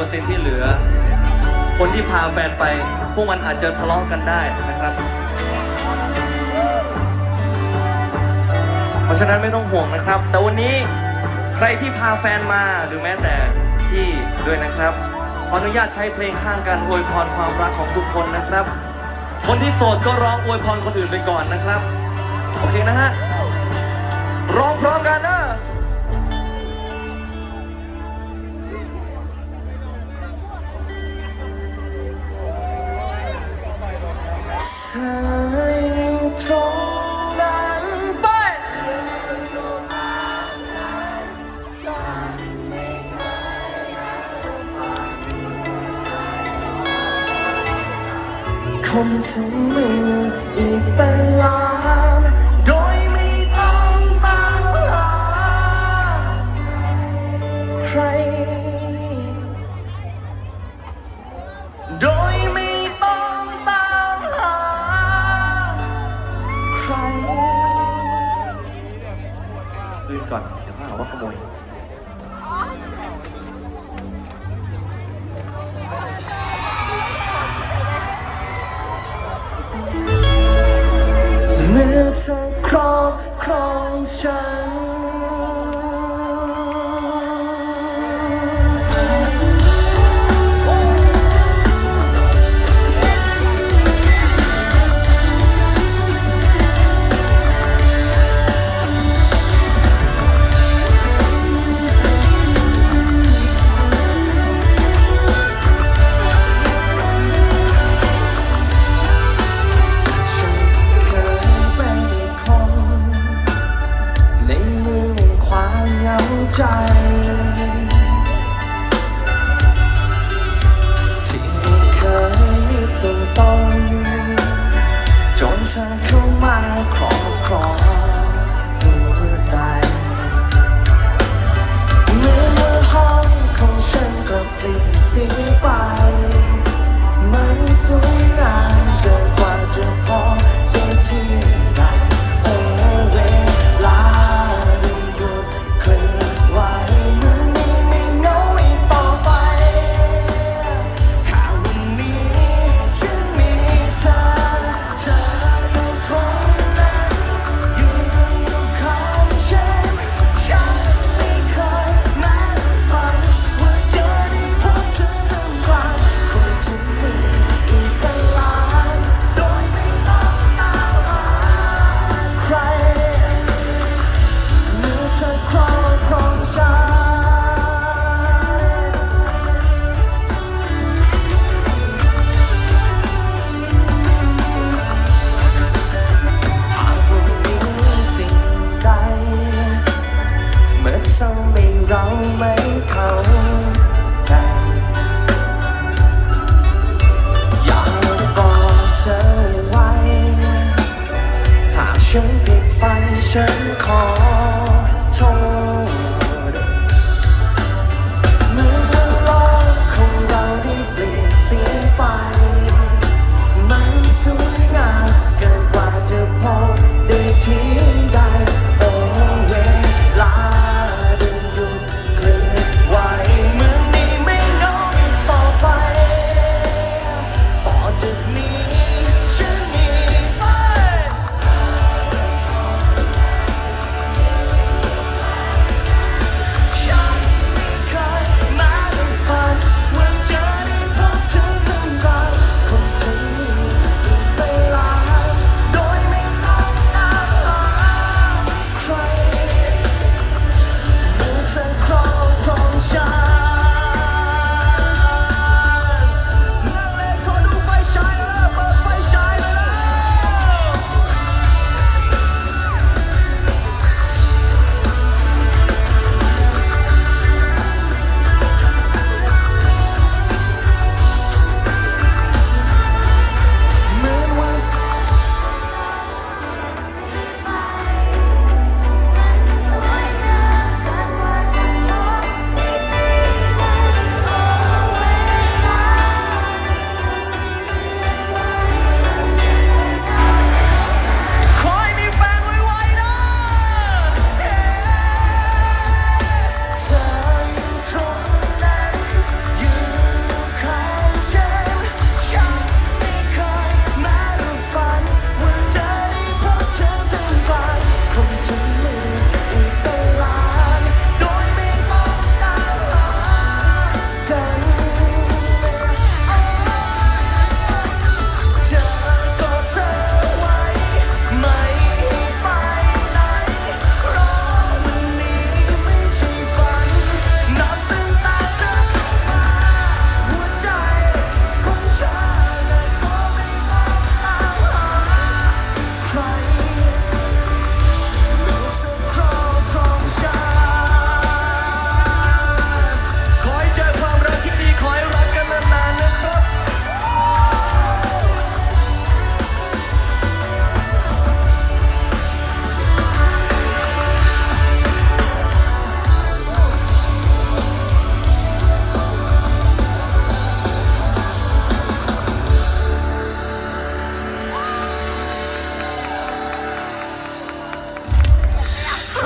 95%ที่เหลือ คนที่พาแฟนไป พวกมันอาจจะทะเลาะกันได้นะครับ เพราะฉะนั้นไม่ต้องห่วงนะครับ แต่วันนี้ใครที่พาแฟนมาหรือแม้แต่ที่ด้วยนะครับ ขออนุญาตใช้เพลงข้างกันอวยพรความรักของทุกคนนะครับ คนที่โสดก็ร้องอวยพรคนอื่นไปก่อนนะครับ โอเคนะฮะ ร้องพร้อมกันนะ คนถึงมืออีกเป็นล้านโดยไม่ต้องตามหาใคร โดยไม่ต้องตามหาใครอื่นก่อน เดี๋ยวเขาหาว่าขโมย ใจ ที่เคยมีตัวตนจนเธอเข้ามาครอบครองหัวใจเมื่อเมื่อห้องของฉันก็เปลี่ยนสีไป